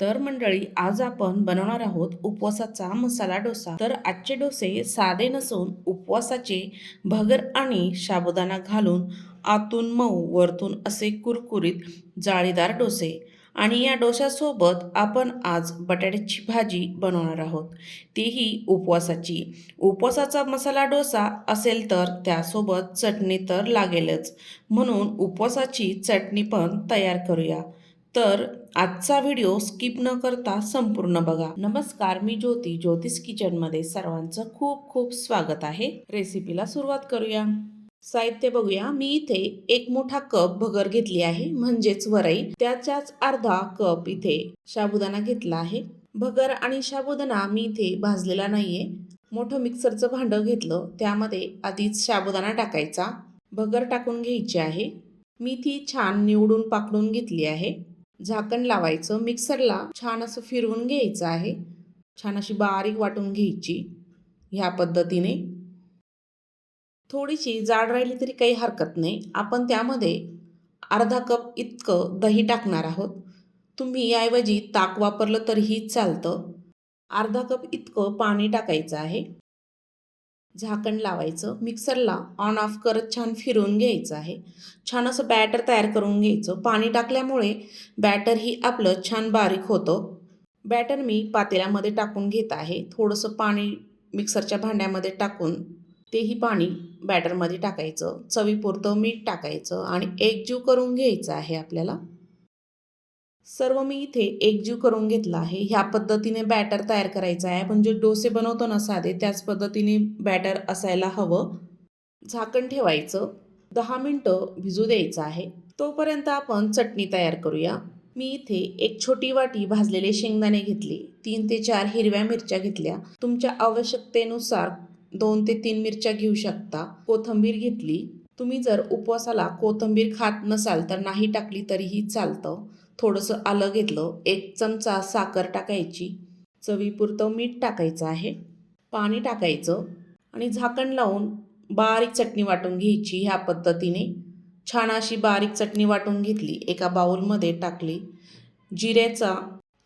तर मंडळी आज आपण बनवणार आहोत उपवासाचा मसाला डोसा. तर आजचे डोसे साधे नसून उपवासाचे भगर आणि साबुदाणा घालून आतून मऊ वरतून असे कुरकुरीत जाळीदार डोसे. आणि या डोशासोबत आपण आज बटाट्याची भाजी बनवणार आहोत. तीही उपवासाची. उपवासाचा मसाला डोसा असेल तर त्यासोबत चटणी तर लागेलच. म्हणून उपवासाची चटणी पण तयार करूया. तर आजचा व्हिडिओ स्किप न करता संपूर्ण बघा. नमस्कार मी ज्योती. ज्योतिष किचनमध्ये सर्वांचं खूप खूप स्वागत आहे. रेसिपीला सुरुवात करूया. साहित्य बघूया. मी इथे एक मोठा कप भगर घेतली आहे म्हणजेच वरई. त्याच्याच अर्धा कप इथे साबुदाणा घेतला आहे. भगर आणि साबुदाणा मी इथे भाजलेला नाहीये. मोठं मिक्सरचं भांडं घेतलं. त्यामध्ये आधीच साबुदाणा टाकायचा. भगर टाकून घ्यायची आहे. मी ती छान निवडून पाकडून घेतली आहे. झाकण लावायचं मिक्सरला छान असं फिरवून घ्यायचं आहे. छान अशी बारीक वाटून घ्यायची ह्या पद्धतीने. थोडीशी जाड राहिली तरी काही हरकत नाही. आपण त्यामध्ये अर्धा कप इतकं दही टाकणार आहोत. तुम्ही याऐवजी ताक वापरलं तरीही चालतं. अर्धा कप इतकं पाणी टाकायचं आहे. झाकण लावायचं मिक्सरला ऑन ऑफ करत छान फिरवून घ्यायचं आहे. छान असं बॅटर तयार करून घ्यायचं. पाणी टाकल्यामुळे बॅटर ही आपलं छान बारीक होतं. बॅटर मी पातेल्यामध्ये टाकून घेत आहे. थोडंसं पाणी मिक्सरच्या भांड्यामध्ये टाकून तेही पाणी बॅटरमध्ये टाकायचं. चवीपुरतं मीठ टाकायचं आणि एकजीव करून घ्यायचं आहे आपल्याला. सर्व मी इथे एकजीव करून घेतला आहे. ह्या पद्धतीने बॅटर तयार करायचं आहे. म्हणजे डोसे बनवतो ना साधे त्याच पद्धतीने बॅटर असायला हवं. झाकण ठेवायचं. दहा मिनटं भिजू द्यायचं आहे. तोपर्यंत आपण चटणी तयार करूया. मी इथे एक छोटी वाटी भाजलेले शेंगदाणे घेतले. तीन ते चार हिरव्या मिरच्या घेतल्या. तुमच्या आवश्यकतेनुसार दोन ते तीन मिरच्या घेऊ शकता. कोथंबीर घेतली. तुम्ही जर उपवासाला कोथंबीर खात नसाल तर नाही टाकली तरीही चालतं. थोडंसं आलं घेतलं. एक चमचा साखर टाकायची. चवीपुरतं मीठ टाकायचं आहे. पाणी टाकायचं आणि झाकण लावून बारीक चटणी वाटून घ्यायची ह्या पद्धतीने. छान अशी बारीक चटणी वाटून घेतली. एका बाऊलमध्ये टाकली. जिऱ्याचा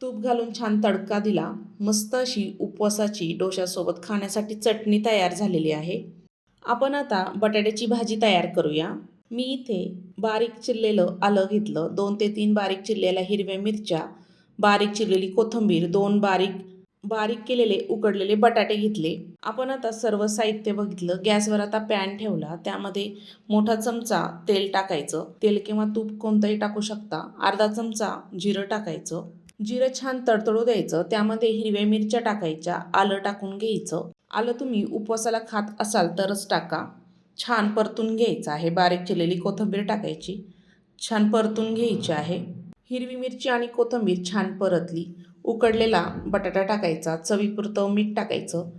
तूप घालून छान तडका दिला. मस्त अशी उपवासाची डोशासोबत खाण्यासाठी चटणी तयार झालेली आहे. आपण आता बटाट्याची भाजी तयार करूया. मी इथे बारीक चिरलेलं आलं घेतलं. दोन ते तीन बारीक चिरलेल्या हिरव्या मिरच्या बारीक चिरलेली कोथिंबीर दोन बारीक बारीक केलेले उकडलेले बटाटे घेतले. आपण आता सर्व साहित्य बघितलं. गॅसवर आता पॅन ठेवला. त्यामध्ये मोठा चमचा तेल टाकायचं. तेल किंवा तूप कोणतंही टाकू शकता. अर्धा चमचा जिरं टाकायचं. जिरं छान तडतडू द्यायचं. त्यामध्ये हिरव्या मिरच्या टाकायच्या. आलं टाकून घ्यायचं. आलं तुम्ही उपवासाला खात असाल तरच टाका. छान परतून घ्यायचं आहे. बारीक चिरलेली कोथिंबीर टाकायची. छान परतून घ्यायची आहे. हिरवी मिरची आणि कोथिंबीर छान परतली. उकडलेला बटाटा टाकायचा. चवीपुरतं मीठ टाकायचं.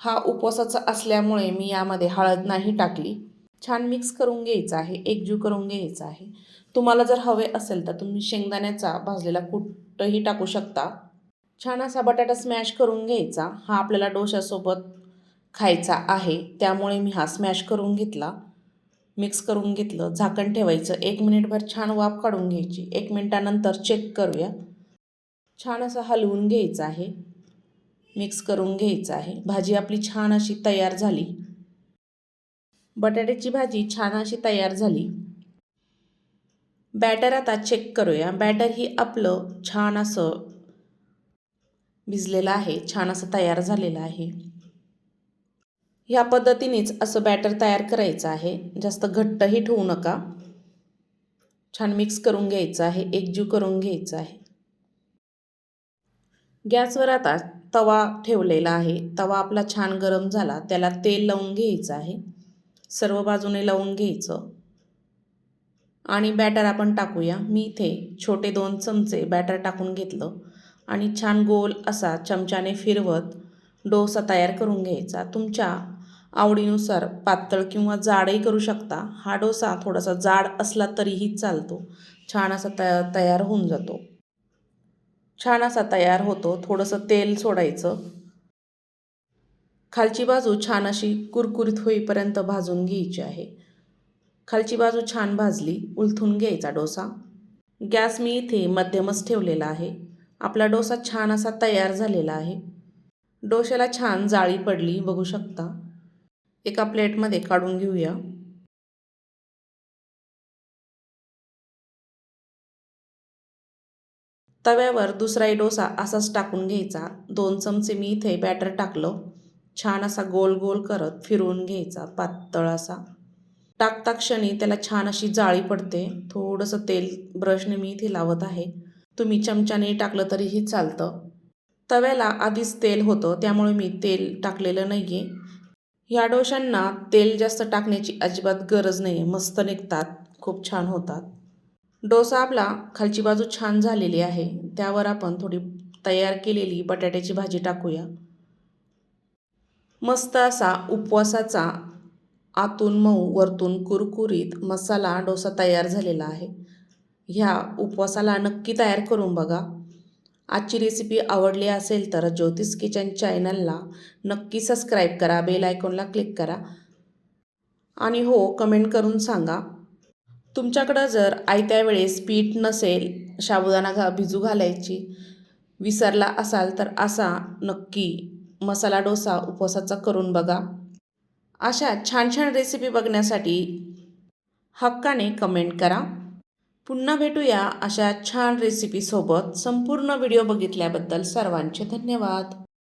हा उपवासाचा असल्यामुळे मी यामध्ये हळद नाही टाकली. छान मिक्स करून घ्यायचं आहे. एकजीव करून घ्यायचं आहे. तुम्हाला जर हवे असेल तर तुम्ही शेंगदाण्याचा भाजलेला कुठंही टाकू शकता. छान असा बटाटा स्मॅश करून घ्यायचा. हा आपल्याला डोशासोबत खायचा आहे त्यामुळे मी हा स्मॅश करून घेतला. मिक्स करून घेतलं झाकण ठेवायचं. एक मिनिटभर छान वाफ काढून घ्यायची. एक मिनटानंतर चेक करूया. छान असं हलवून घ्यायचं आहे. मिक्स करून घ्यायचं आहे. भाजी आपली छान अशी तयार झाली. बटाट्याची भाजी छान अशी तयार झाली. बॅटर आता चेक करूया. बॅटर ही आपलं छान असं भिजलेलं आहे. छान असं तयार झालेलं आहे. ह्या पद्धतीनेच असं बॅटर तयार करायचं आहे. जास्त घट्टही ठेवू नका. छान मिक्स करून घ्यायचं आहे. एकजीव करून घ्यायचं आहे. गॅसवर आता तवा ठेवलेला आहे. तवा आपला छान गरम झाला. त्याला तेल लावून घ्यायचं आहे. सर्व बाजूने लावून घ्यायचं. आणि बॅटर आपण टाकूया. मी इथे छोटे दोन चमचे बॅटर टाकून घेतलं. आणि छान गोल असा चमच्याने फिरवत डोसा तयार करून घ्यायचा. तुमच्या आवडीनुसार पातळ किंवा जाडही करू शकता. हा डोसा थोडासा जाड असला तरीही चालतो. छान असा तया तयार होऊन जातो. छान असा तयार होतो. थोडंसं तेल सोडायचं. खालची बाजू छान अशी कुरकुरीत होईपर्यंत भाजून घ्यायची आहे. खालची बाजू छान भाजली उलथून घ्यायचा डोसा. गॅस मी इथे मध्यमच ठेवलेला आहे. आपला डोसा छान असा तयार झालेला आहे. डोश्याला छान जाळी पडली बघू शकता. एका प्लेटमध्ये काढून घेऊया. तव्यावर दुसराही डोसा असाच टाकून घ्यायचा. दोन चमचे मी इथे बॅटर टाकलं. छान असा गोल गोल करत फिरवून घ्यायचा पातळ असा. टाकता क्षणी त्याला छान अशी जाळी पडते. थोडंसं तेल ब्रशने मी इथे लावत आहे. तुम्ही चमच्याने टाकलं तरीही चालतं. तव्याला आधीच तेल होतं त्यामुळे मी तेल टाकलेलं नाही आहे ह्या डोशांना तेल जास्त टाकण्याची अजिबात गरज नाही आहे मस्त निघतात. खूप छान होतात. डोसा आपला खालची बाजू छान झालेली आहे. त्यावर आपण थोडी तयार केलेली बटाट्याची भाजी टाकूया. मस्त असा उपवासाचा आतून मऊ वरतून कुरकुरीत मसाला डोसा तयार झालेला आहे. ह्या उपवासाला नक्की तयार करून बघा. आजची रेसिपी आवडली असेल तर ज्योतिष किचन चॅनलला नक्की सबस्क्राईब करा बेल आयकॉनला क्लिक करा. आणि हो कमेंट करून सांगा तुमच्याकडं जर आयत्या वेळेस पीठ नसेल साबुदाणा घा भिजू घालायची विसरला असाल तर असा नक्की मसाला डोसा उपवासाचा करून बघा. अशा छान छान रेसिपी बघण्यासाठी हक्काने कमेंट करा. पुन्हा भेटूया अशा छान रेसिपीसोबत संपूर्ण व्हिडिओ बघितल्याबद्दल सर्वांचे धन्यवाद.